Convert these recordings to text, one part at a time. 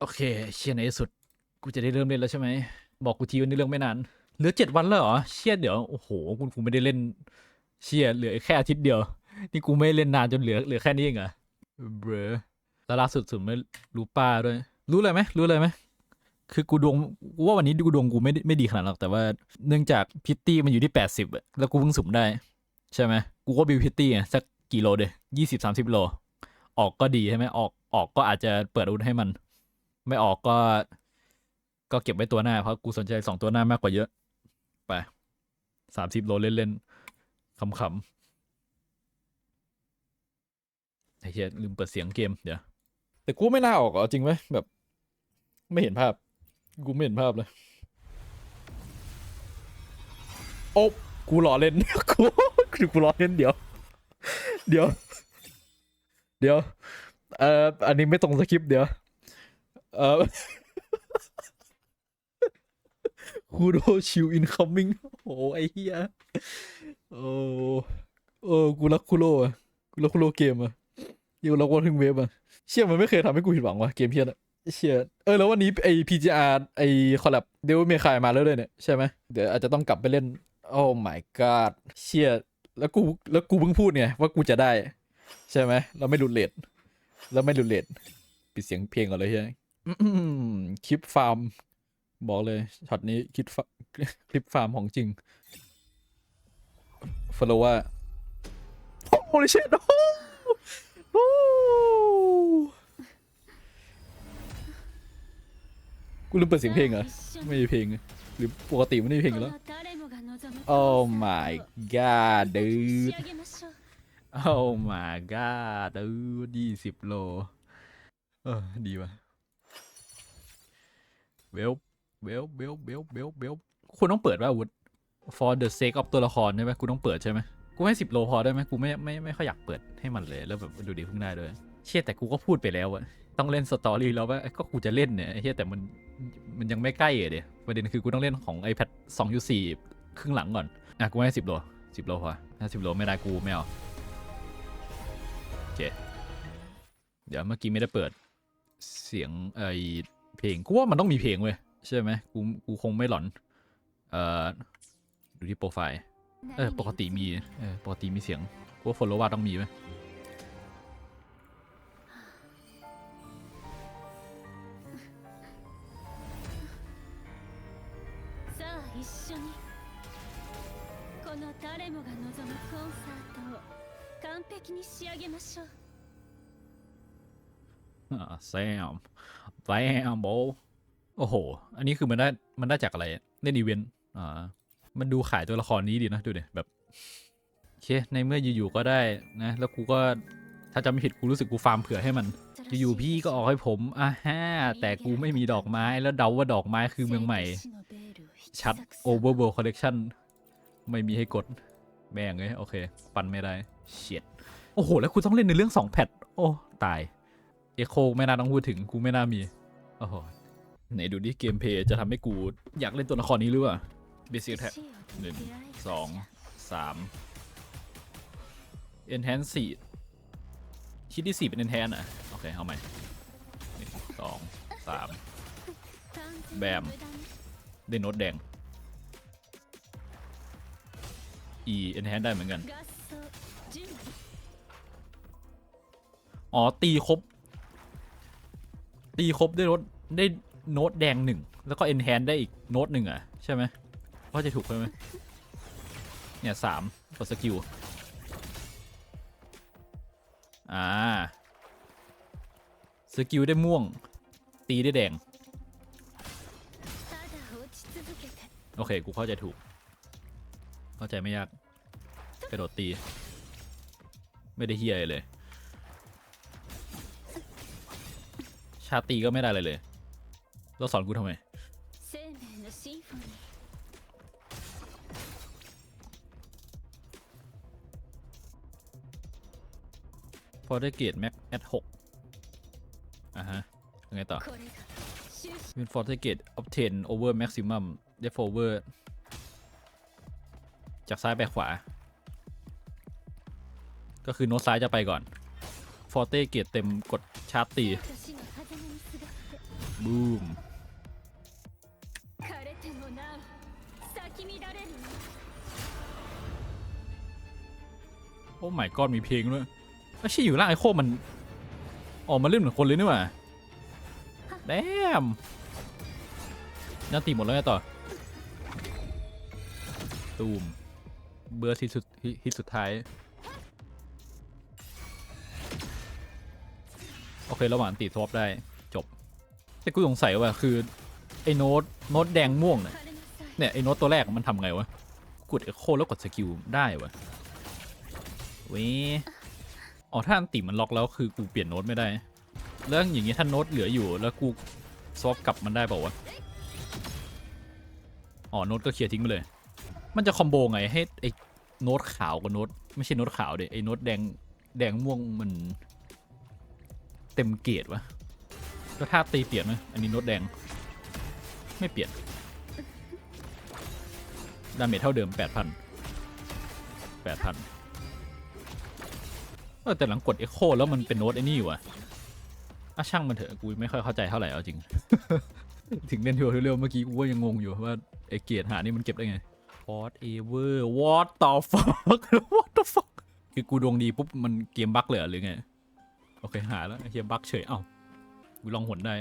โอเคเชียในที่สุด กูจะได้เริ่มเล่นแล้วใช่ไหม บอกกูทีวันนี้เรื่องไม่นาน เหลือเจ็ดวันแล้วเหรอ เชียเดี๋ยว โอ้โหกูกูไม่ได้เล่น เชียเหลือแค่อาทิตย์เดียว นี่กูไม่เล่นนานจนเหลือเหลือแค่นี้เองเหรอเบรอแล้วล่าสุดสุดไม่รู้ป้าด้วย รู้เลยไหมรู้เลยไหมคือกูดวงกูว่าวันนี้กูดวงกูไม่ไม่ดีขนาดนั้นหรอกแต่ว่าเนื่องจากพิตตี้มันอยู่ที่แปดสิบแล้วกูเพิ่งสุ่มได้ ใช่ไหมกูก็บิวพิตตี้อะสักกี่โลเดยยี่สิบสามสิบโล ออกก็ดีใช่ไหมออกออกก็อาจจะเปิดอาวุธให้มัน ไม่ออกก็ ก็เก็บไว้ตัวหน้า เพราะกูสนใจสองตัวหน้ามากกว่าเยอะ ไปสามสิบโลเล่นๆขำๆไอ้เหี้ยลืมเปิดเสียงเกม เดี๋ยว แต่กูไม่น่าออกเหรอจริงไหมแบบ ไม่เห็นภาพ กูไม่เห็นภาพเลย โอ้กูหล่อเล่น กูกูหล่อเล่นเดี๋ยว เดี๋ยว เดี๋ยว เอ่ออันนี้ไม่ตรงสคริปต์เดี๋ยว เออคูโดชิวอินคัมมิ่งโอ้ไอ้เหี้ยโอ้เออกูรักคูโรอะกูรักคูโรเกมอะอยู่รักวันทึงเวฟอะเชี่ยมันไม่เคยทำให้กูผิดหวังว่ะเกมเพี้ยนอะเชี่ยเออแล้ววันนี้ไอ PGR ไอคอลแลบเดวิเมคายมาแล้วด้วยเนี่ยใช่ไหมเดี๋ยวอาจจะต้องกลับไปเล่นโอ้ my god เชี่ยแล้วกูแล้วกูเพิ่งพูดไงว่ากูจะได้ ใช่ไหมเราไม่หลุดเลทแล้วไม่หลุดเลทปิดเสียงเพลงก่อนเลยใช่ไหม คลิปฟาร์ม บอกเลยช็อตนี้คลิปฟาคลิปฟาร์มของจริงฟลว่าโอ้ยเชดโอ้กูลืมเปิดเสียงเพลงเหรอ ไม่มีเพลงอะหรือปกติไม่ได้มีเพลงอยู่แล้ว Oh my god dude Oh my god ดูยี่สิบโล เออ ดีว่ะ เวลเวลเวลเวลเวลเวลคุณต้องเปิดว่าอาวุธ for the sake of ตัวละครใช่ไหมกูต้องเปิดใช่ไหมกูให้สิบโลพอได้ไหมกูไม่ไม่ไม่ค่อยอยากเปิดให้มันเลยแล้วแบบดูดีเพิ่งได้ด้วยเชี่ยแต่กูก็พูดไปแล้วอะต้องเล่นสตอรี่แล้วว่าก็กูจะเล่นเนี่ยเฮียแต่มันมันยังไม่ใกล้อะเดียประเด็นคือกูต้องเล่นของ iPad 2.4ครึ่งหลังก่อนอะกูให้สิบโลสิบโลพอถ้าสิบโลไม่ได้กูไม่เอาเดี๋ยวเมื่อกี้ไม่ได้เปิดเสียงไอ เพลงกูว่ามันต้องมีเพลงเว้ยใช่ไหมกูกูคงไม่หลอน เอ่อดูที่โปรไฟล์เออปกติมีเออปกติมีเสียงกูว่าฟอลโลว่าต้องมีไหม さあ一緒にこの誰もが望むコンサートを完璧に仕上げましょう อ่า แซมแซมโบโอ้โห อันนี้คือมันได้มันได้จากอะไรเล่นอีเวนต์อ่ามันดูขายตัวละครนี้ดีนะดูดิแบบโอเคในเมื่ออยู่ๆก็ได้นะ แล้วกูก็ถ้าจำไม่ผิดกูรู้สึกกูฟาร์มเผื่อให้มัน อยู่ๆพี่ก็ออกให้ผมอะฮะแต่กูไม่มีดอกไม้แล้วเดาว่าดอกไม้คือเมืองใหม่ ชัด Overworld Collection ไม่มีให้กดแม่งเลยโอเค ปันไม่ได้เชียดโอ้โห แล้วกูต้องเล่นในเรื่องสองแพทโอ้ ตาย เอโคไม่น่าต้องพูดถึงกูไม่น่ามี โอ้โหไหนดูดิเกมเพย์จะทำให้กูอยากเล่นตัวละครนี้หรือเปล่าเบสิกแท็บหนึ่งสองสาม enhance สี่ชิ้นที่สี่เป็น enhance อะ โอเค เอาใหม่หนึ่งสองสามแบม ได้โน้ตแดง e enhance ได้เหมือนกัน อ๋อ ตีครบ ตีครบได้รถได้โน้ตแดงหนึ่งแล้วก็เอ็นแฮนได้อีกโน้ตหนึ่งอะใช่ไหมก็จะถูกใช่ไหมเนี่ยสามกดสกิลอ่าสกิลได้ม่วง ตีได้แดง โอเค กูเข้าใจถูก เข้าใจไม่ยาก กระโดดตี ไม่ได้เฮียเลย ชาตีก็ไม่ได้เลยเลยแล้วสอนกูทำไม พอได้เกียรติแม็กแอดหกอะฮะ ยังไงต่อวินฟอร์เทเกตออฟเทนโอเวอร์แม็กซิมัมเดฟโอเวอร์จากซ้ายไปขวา ก็คือโน้ตซ้ายจะไปก่อน ฟอร์เต้เกียรติเต็มกดชาร์ตี บูมโอ้ไม่ก้อนมีเพลงด้วยไม่ใช่อยู่ล่างไอ้โคมัน ออกมาเล่นเหมือนคนเลยนี่หว่าแดมน่าตีหมดแล้วไงต่อ ตูม เบอร์ฮิสุดฮิตสุดท้าย โอเค ระหว่างตีทวอปได้ แต่กูสงสัยว่าคือไอ้โน้ตโน้ตแดงม่วงเนี่ยเนี่ยไอ้โน้ตตัวแรกมันทำไงวะกดเอ็กโคแล้วกดสกิลได้วะเว้ยอ๋อถ้าอันติมันล็อกแล้วคือกูเปลี่ยนโน้ตไม่ได้เรื่องอย่างงี้ถ้าโน้ตเหลืออยู่แล้วกูซอฟกลับมันได้เปล่าวะอ๋อโน้ตก็เคลียร์ทิ้งไปเลย มันจะคอมโบไงให้ไอ้โน้ตขาวกับโน้ตไม่ใช่โน้ตขาวเด็ไอ้โน้ตแดงแดงม่วงมัน เต็มเกียรติวะ แล้วถ้าตีเปลี่ยนไหมอันนี้โน้ตแดง ไม่เปลี่ยน ดาเมจเท่าเดิม 8,000 8,000เออแต่หลังกด Echo แล้วมันเป็นโน้ตไอ้นี่อยู่ะอะช่างมันเถอะกูไม่ค่อยเข้าใจเท่าไหร่เอาจริง ถึงเล่นทัวร์เร็วๆเมื่อกี้กูก็ยังงงอยู่ว่าไอ้เกียรติหานี่มันเก็บได้ไง whatever what the fuck what the fuck คือกูดวงดีปุ๊บมันเกมบั๊กเลยหรอหรือไง โอเคหาแล้วไอเฮียบั๊กเฉยเอ้า กูลองหนได้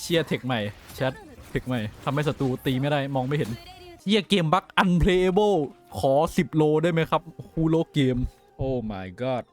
เชียร์เทคใหม่แชทเทคใหม่ทำให้ศัตรูตีไม่ได้มองไม่เห็นเชียร์เกมบั๊กอันเพลเยเบิลขอ 10 โลได้ไหมครับฮูโลเกม โอ้ my god